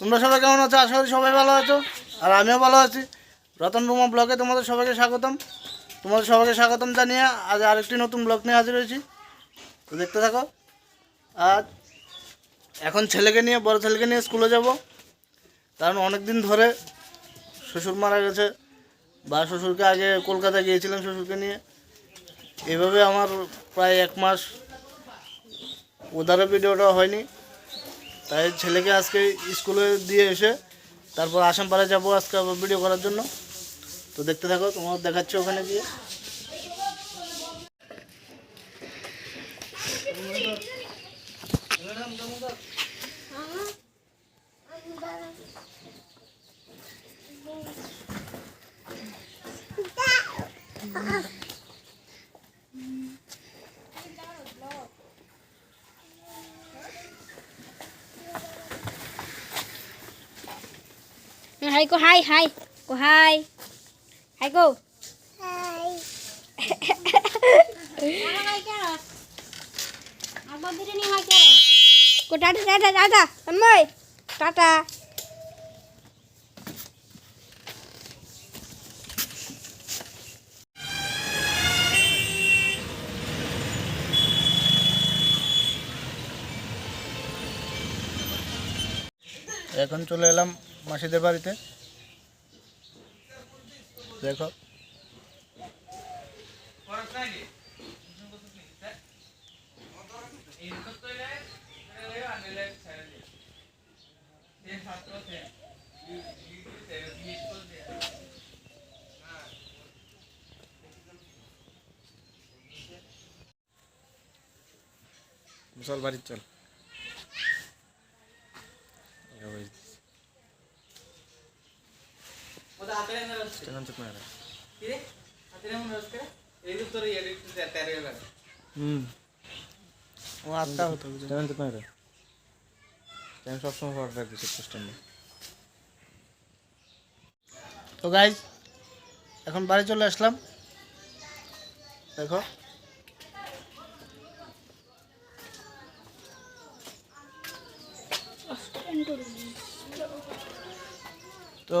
তোমরা সবাই কেমন আছো? আশা করি সবাই ভালো আছো। আর আমিও ভালো আছি। রতন রুমা ব্লগে তোমাদের সবাইকে স্বাগতম। তোমাদের সবাইকে স্বাগতম জানিয়ে আজ আরেকটি নতুন ব্লগ নিয়ে হাজির হয়েছি। তো দেখতে থাকো। আর এখন ছেলেকে নিয়ে, বড় ছেলেকে নিয়ে স্কুলে যাব। কারণ অনেক দিন ধরে শ্বশুর মারা গেছে বা শ্বশুরকে আগে কলকাতা গিয়েছিলাম শ্বশুরকে নিয়ে। এভাবে আমার প্রায় এক মাস। ওদারে ভিডিওটা হয়নি। তাই ছেলেকে আজকে স্কুলে দিয়ে এসে তারপর আসামপাড়া যাব আজকে আবার ভিডিও করার জন্য। তো দেখতে থাকো, তোমার দেখাচ্ছে ওখানে গিয়ে। Hai cô hai hai cô hai hai cô cô tata tata tata em ơi tata এখন চলে এলাম মাসিদের বাড়িতে? দেখো। চল। বাড়ি চল স্টেশন চুপ না হুম ও আটটা হতো স্টেশন চুপ না আমি সবসময় স্টেশনে তো গাইজ এখন বাড়ি চলে আসলাম দেখো তো